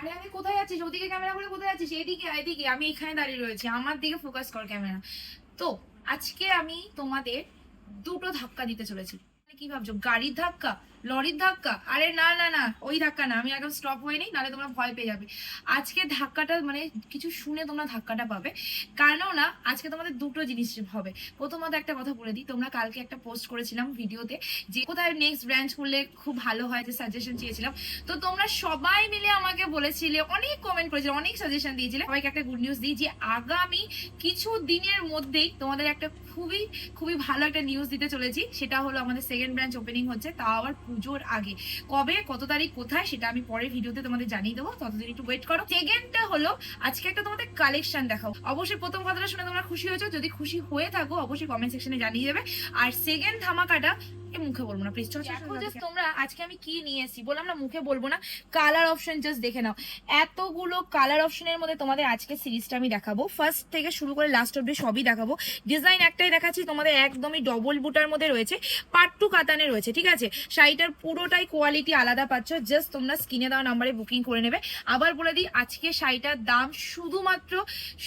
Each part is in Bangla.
আরে আমি কোথায় যাচ্ছিস ওদিকে ক্যামেরা করে কোথায় যাচ্ছিস এদিকে এদিকে। আমি এখানে দাঁড়িয়ে রয়েছি। আমার দিকে ফোকাস কর ক্যামেরা তো, আজকে আমি তোমাদের দুটো ধাক্কা দিতে চলেছি। মানে কি ভাবছ? গাড়ির ধাক্কা? লরির ধাক্কা? আরে না না না, ওই ধাক্কা না, আমি একদম স্টপ হয়ে নিই, নাহলে তোমরা ভয় পেয়ে যাবে। আজকে ধাক্কাটা মানে কিছু শুনে তোমরা ধাক্কাটা পাবে। কেননা, আজকে তোমাদের দুটো জিনিস হবে। প্রথমত একটা কথা বলে দিই, তোমরা কালকে একটা পোস্ট করেছিলাম ভিডিওতে যে কোথায় নেক্সট ব্রাঞ্চ করলে খুব ভালো হয়, যে সাজেশন চেয়েছিলাম। তো তোমরা সবাই মিলে আমাকে বলেছিলে, অনেক কমেন্ট করেছিলে, অনেক সাজেশন দিয়েছিলে। সবাইকে একটা গুড নিউজ দিই যে আগামী কিছু দিনের মধ্যেই তোমাদের একটা খুবই খুবই ভালো একটা নিউজ দিতে চলেছি। সেটা হলো আমাদের সেকেন্ড ব্রাঞ্চ ওপেনিং হচ্ছে, তাও আবার পুজোর আগে। কবে, কত তারিখ, কোথায়, সেটা আমি পরের ভিডিওতে তোমাদের জানিয়ে দেবো। ততদিন একটু ওয়েট করো। সেকেন্ডটা হলো, আজকে একটা তোমাদের কালেকশন দেখাও। অবশ্যই প্রথম কথাটা শুনে তোমরা খুশি হয়েছো। যদি খুশি হয়ে থাকো, অবশ্যই কমেন্ট সেকশনে জানিয়ে দেবে। আর সেকেন্ড ধামাকাটা এ মুখে বলব না প্লিজ দেখো জাস্ট তোমরা আজকে আমি কি নিয়ে এসেছি বললাম না মুখে বলব না কালার অপশন জাস্ট দেখে নাও। এতগুলো কালার অপশনের মধ্যে তোমাদের আজকে সিরিজটা আমি দেখাবো। ফার্স্ট থেকে শুরু করে লাস্ট অব্দি সবই দেখাবো। ডিজাইন একটাই দেখাচ্ছি তোমাদের একদমই ডবল বুটার মধ্যে রয়েছে। পাট্টু কাতানে রয়েছে ঠিক আছে? শাড়িটার পুরোটাই কোয়ালিটি আলাদা পাচ্ছ জাস্ট তোমরা স্ক্রিনে দেওয়া নাম্বারে বুকিং করে নেবে। আবার বলে দিই আজকে শাড়িটার দাম শুধুমাত্র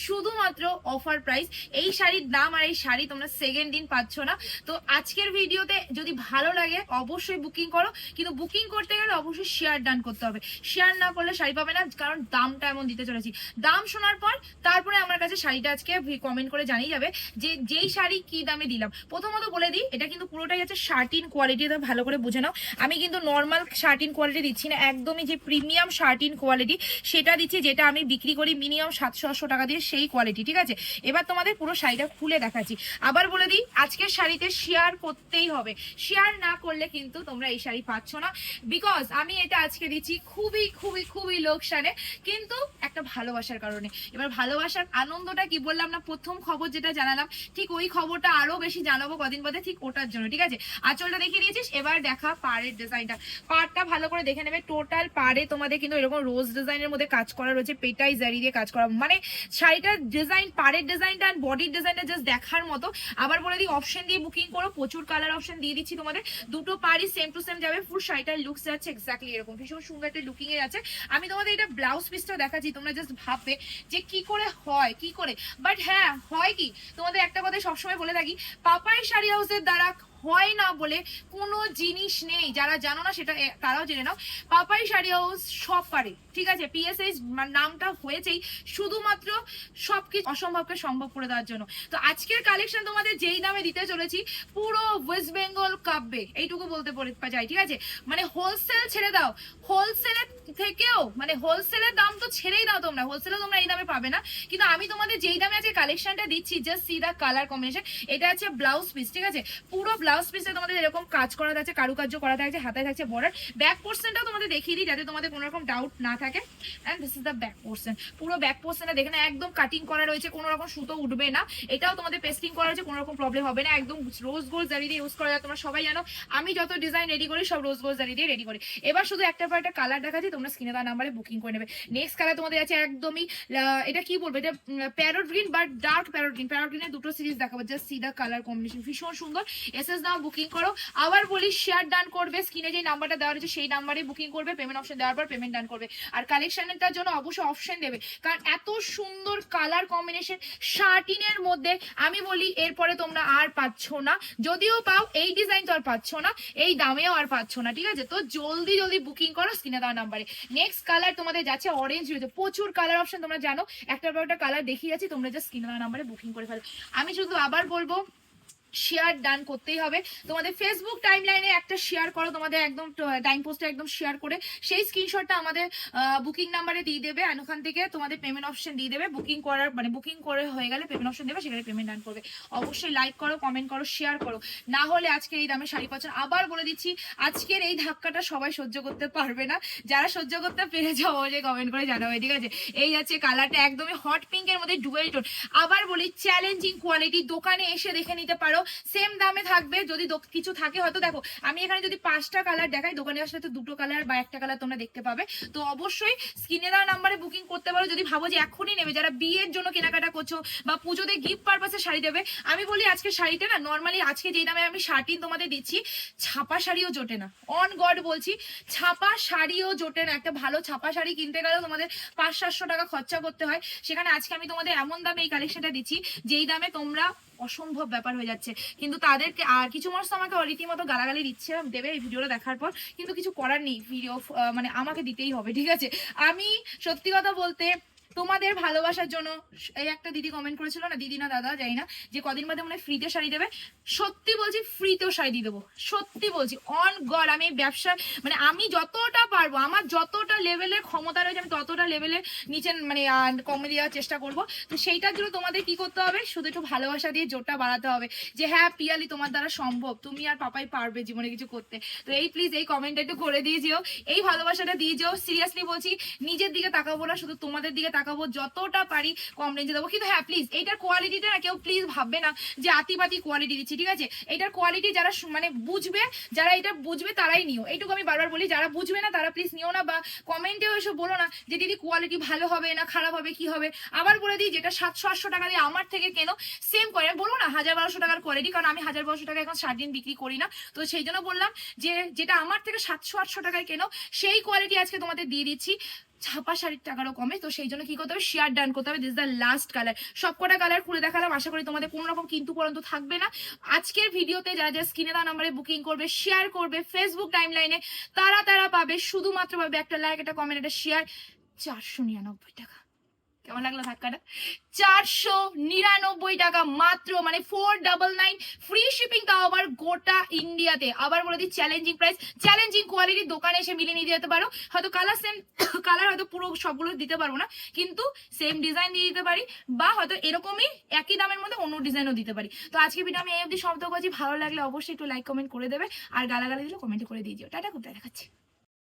শুধুমাত্র অফার প্রাইস এই শাড়ির দাম আর এই শাড়ি তোমরা সেকেন্ড দিন পাচ্ছ না। তো আজকের ভিডিওতে যদি ভালো লাগে, অবশ্যই বুকিং করো। কিন্তু বুকিং করতে গেলে অবশ্যই শেয়ার ডান করতে হবে। শেয়ার না করলে শাড়ি পাবে না, কারণ দামটা এমন দিতে চলেছি। দাম শোনার পর তারপরে আমার কাছে শাড়িটা আজকে কমেন্ট করে জানিয়ে যাবে যে, যেই শাড়ি কি দামে দিলাম। প্রথমত বলে দিই, এটা কিন্তু পুরোটাই হচ্ছে শার্টিন কোয়ালিটি ভালো করে বুঝে নাও। আমি কিন্তু নর্মাল শার্টিন কোয়ালিটি দিচ্ছি না, একদমই যে প্রিমিয়াম শার্টিন কোয়ালিটি সেটা দিচ্ছি, যেটা আমি বিক্রি করি মিনিমাম সাতশো, আটশো টাকা দিয়ে সেই কোয়ালিটি ঠিক আছে? এবার তোমাদের পুরো শাড়িটা খুলে দেখাচ্ছি। আবার বলে দিই, আজকের শাড়িতে শেয়ার করতেই হবে। শেয়ার না করলে কিন্তু তোমরা এই শাড়ি পাচ্ছ না। বিকজ আমি এটা আজকে দিচ্ছি খুবই খুবই খুবই লোকসানে, কিন্তু একটা ভালোবাসার কারণে। এবার ভালোবাসার আনন্দটা কি বললাম না? প্রথম খবর যেটা জানালাম, ঠিক ওই খবরটা আরও বেশি জানাব কদিন বাদে, ঠিক ওটার জন্য, ঠিক আছে? আঁচলটা দেখিয়ে দিয়েছিস, এবার দেখা পাড়ের ডিজাইনটা। পাড়টা ভালো করে দেখে নেবে টোটাল পাড়ে তোমাদের কিন্তু এরকম রোজ ডিজাইনের মধ্যে কাজ করা রয়েছে, পেটাই জারি দিয়ে কাজ করা। মানে শাড়িটার ডিজাইন পাড়ের ডিজাইনটা আর বডির ডিজাইনটা জাস্ট দেখার মতো। আবার বলে দিই অপশন দিয়ে বুকিং করো, প্রচুর কালার অপশন দিয়ে দিচ্ছি তোমাদের। দুটো পাড়ি সেম টু সেম যাবে ফুল শাড়িটার লুকস যাচ্ছে এক্স্যাক্টলি এরকম। ভীষণ সুন্দর একটা লুকিং এ যাচ্ছে আমি তোমাদের এটা ব্লাউজ পিসটা দেখাচ্ছি, তোমরা জাস্ট ভাববে যে কি করে হয়, কি করে? বাট হ্যাঁ হয় কি? তোমাদের একটা কথা সবসময় বলে থাকি, পাপাই শাড়ি হাউসের দ্বারা হয় না বলে কোনো জিনিস নেই। যারা জানো না সেটা তারাও জেনে নাও। পাপাই শাড়ি হাউস সব পারে, ঠিক আছে? পিএসএইচ নামটা হয়েছেই শুধুমাত্র সবকিছু অসম্ভবকে সম্ভব করে দেওয়ার জন্য। তো আজকের কালেকশন তোমাদের যেই নামে দিতে চলেছি, পুরো ওয়েস্ট বেঙ্গল কাব্যে, এইটুকু বলতে যাই, ঠিক আছে? মানে হোলসেল ছেড়ে দাও। হোলসেলের থেকেও মানে হোলসেলের দাম তো ছেড়েই দাও তোমরা। হোলসেলে তোমরা এই দামে পাবে না। কিন্তু আমি তোমাদের যেই দামে আজকে কালেকশনটা দিচ্ছি just see the colour combination এটা আছে ব্লাউজ পিস ঠিক আছে? পুরো ব্লাউজ পিসে তোমাদের এরকম কাজ করা থাকছে, কারুকার্য করা থাকছে, হাতায় থাকছে বর্ডার ব্যাক পোর্শনটাও তোমাদের দেখিয়ে দিই যাতে তোমাদের কোনো রকম ডাউট না থাকে। And this is the back portion পুরো ব্যাক পোর্শনটা দেখে না একদম কাটিং করা রয়েছে, কোনো রকম সুতো উঠবে না। এটাও তোমাদের পেস্টিং করা রয়েছে, কোনো রকম প্রবলেম হবে না। একদম রোজ গোল্ড জারি দিয়ে ইউজ করা যায়। তোমরা সবাই জানো, আমি যত ডিজাইন রেডি করি, সব রোজ গোল্ড জারি দিয়ে রেডি করি। এবার শুধু একটা পর একটা কালার দেখাচ্ছি, তোমরা স্ক্রিনে দেওয়া নাম্বারে বুকিং করে নেবে। নেক্সট কালার তোমাদের আছে একদমই এটা কি বলব? এটা parrot green but dark parrot green parrot গ্রিনের দুটো সিরিজ দেখাবো just see the colour combination ভীষণ সুন্দর। এস এস নাও বুকিং করো। আবার বলি শেয়ার ডান করবে। স্ক্রিনে যে নাম্বারটা দেওয়া রয়েছে, সেই নাম্বারে বুকিং করবে। পেমেন্ট অপশন দেওয়ার পর পেমেন্ট ডান করবে। আর কালেকশনটার জন্য অবশ্যই অপশন দেবে। কারণ এত সুন্দর কালার কম্বিনেশন শার্টিনের মধ্যে, আমি বলি, এরপরে তোমরা আর পাচ্ছ না। যদিও পাও, এই ডিজাইন তো আর পাচ্ছ না, এই দামেও আর পাচ্ছ না, ঠিক আছে? তো জলদি জলদি বুকিং করো স্ক্রিনে দেওয়া নাম্বারে নেক্সট কালার তোমাদের যাচ্ছে অরেঞ্জ রয়েছে। প্রচুর কালার অপশন তোমরা জানো। একটার পর একটা কালার দেখিয়ে যাচ্ছি, তোমরা জাস্ট স্ক্রিনে দেওয়া নাম্বারে বুকিং করে ফেলো। আমি শুধু আবার বলব শেয়ার ডান করতেই হবে। তোমাদের ফেসবুক টাইম লাইনে একটা শেয়ার করো, তোমাদের একদম টাইম পোস্টে একদম শেয়ার করে। সেই স্ক্রিনশটটা আমাদের বুকিং নাম্বারে দিয়ে দেবে আর ওখান থেকে তোমাদের পেমেন্ট অপশন দিয়ে দেবে। বুকিং করার মানে বুকিং করে হয়ে গেলে পেমেন্ট অপশন দেবে, সেখানে পেমেন্ট ডান করবে। অবশ্যই লাইক করো কমেন্ট করো শেয়ার করো। না হলে আজকের এই দামে শাড়ি পাচ্ছেন আবার বলে দিচ্ছি, আজকের এই ধাক্কাটা সবাই সহ্য করতে পারবে না। যারা সহ্য করতে পেরে যাও যে কমেন্ট করে জানাবে ঠিক আছে? এই যাচ্ছে কালারটা একদমই হট পিঙ্কের মধ্যে ডুয়েল টোন আবার বলি চ্যালেঞ্জিং কোয়ালিটি দোকানে এসে দেখে নিতে পারো। সেম দামে থাকবে, যদি কিছু থাকে হয়তো দেখো, আমি এখানে যদি পাঁচটা কালার দেখাই, দোকানে আসলে তো দুটো কালার বা একটা কালার তোমরা দেখতে পাবে। তো অবশ্যই স্ক্রিনে দেওয়া নাম্বারে বুকিং করতে পারো। যদি ভাবো যে এখনই নেবে, যারা বিয়ের জন্য কেনাকাটা করছ বা পুজোতে গিফট পারপাসে শাড়ি দেবে, আমি বলি আজকে শাড়িটা না নর্মালি আজকে যেই দামে আমি শার্টিন তোমাদের দিচ্ছি, ছাপা শাড়িও জোটে না। অন গড বলছি, ছাপা শাড়িও জোটে না। একটা ভালো ছাপা শাড়ি কিনতে গেলেও তোমাদের পাঁচ সাতশো টাকা খরচা করতে হয়। সেখানে আজকে আমি তোমাদের এমন দামে এই কালেকশনটা দিচ্ছি, যেই দামে তোমরা অসম্ভব ব্যাপার হয়ে যাচ্ছে। কিন্তু তাদেরকে, আর কিছু মানুষ তো আমাকে রীতিমতো গালাগালি দিচ্ছে দেবে এই ভিডিওটা দেখার পর, কিন্তু কিছু করার নেই ভিডিও মানে আমাকে দিতেই হবে, ঠিক আছে? আমি সত্যি কথা বলতে তোমাদের ভালোবাসার জন্য এই একটা দিদি কমেন্ট করেছিল না, দিদি না দাদা যাই না, যে কদিন বাদে মনে ফ্রিতে শাড়ি দেবে। সত্যি বলছি ফ্রিতেও শাড়ি দিয়ে দেবো। সত্যি বলছি অন গড আমি ব্যবসা মানে আমি যতটা পারব, আমার যতটা লেভেলের ক্ষমতা রয়েছে, আমি ততটা লেভেলের নিচে মানে কমে দেওয়ার চেষ্টা করব। তো সেইটার জন্য তোমাদের কি করতে হবে? শুধু একটু ভালোবাসা দিয়ে জোরটা বাড়াতে হবে, যে হ্যাঁ পিয়ালি তোমার দ্বারা সম্ভব, তুমি আর পাপাই পারবে জীবনে কিছু করতে। তো এই প্লিজ এই কমেন্টটা একটু করে দিয়ে যেও, এই ভালোবাসাটা দিয়ে যেও। সিরিয়াসলি বলছি, নিজের দিকে তাকাবো না, শুধু তোমাদের দিকে তাকাবো যতটা পারি কম রেঞ্জে দেবো। কিন্তু হ্যাঁ প্লিজ এইটার কোয়ালিটিটা না কেউ প্লিজ ভাববে না যে আতিপাতি কোয়ালিটি দিচ্ছি, ঠিক আছে? এইটার কোয়ালিটি যারা মানে বুঝবে, যারা এটা বুঝবে তারাই নিও। এইটুকু আমি বারবার বলি, যারা বুঝবে না তারা প্লিজ নিও না বা কমেন্টেও এসে বলো না যে, দিদি কোয়ালিটি ভালো হবে না, খারাপ হবে, কি হবে? আবার বলে দিই, যেটা সাতশো আটশো টাকা দিয়ে আমার থেকে কেন সেম করে, বলো না হাজার বারোশো টাকার কোয়ালিটি কারণ আমি হাজার বারোশো টাকা এখন সাত দিন বিক্রি করি না। তো সেই জন্য বললাম যে, যেটা আমার থেকে সাতশো আটশো টাকায় কেনো, সেই কোয়ালিটি আজকে তোমাদের দিয়ে দিচ্ছি। ছাপা শাড়ির টাকারও কমে, তো সেই জন্য কি করতে হবে? শেয়ার ডান করতে হবে। দিস দ্য লাস্ট কালার সবকটা কালার খুলে দেখালাম। আশা করি তোমাদের কোনো রকম কিন্তু পর্যন্ত থাকবে না। আজকের ভিডিওতে যারা যারা স্ক্রিনে দেওয়া নাম্বারে বুকিং করবে শেয়ার করবে ফেসবুক টাইম লাইনে তারা তারা পাবে। শুধুমাত্র পাবে একটা লাইক একটা কমেন্ট একটা শেয়ার চারশো নিরানব্বই টাকা। কেমন লাগল ধাক্কাটা? চারশো নিরানব্বই টাকা মাত্র মানে four double nine free shipping তাও আবার গোটা ইন্ডিয়াতে। আবার বলে দিই চ্যালেঞ্জিং প্রাইস চ্যালেঞ্জিং কোয়ালিটির দোকানে এসে মিলিয়ে নিয়ে যেতে পারো। হয়তো কালার সেম কালার হয়তো পুরো সবগুলো দিতে পারব না, কিন্তু সেম ডিজাইন দিয়ে দিতে পারি, বা হয়তো এরকমই একই দামের মধ্যে অন্য ডিজাইনও দিতে পারি। তো আজকে ভিডিও আমি এই অবধি শব্দ করছি। ভালো লাগলে অবশ্যই একটু লাইক কমেন্ট করে দেবে, আর গালাগালি দিলে কমেন্ট করে দিয়ে দিও। টাটা কোথায় দেখাচ্ছি।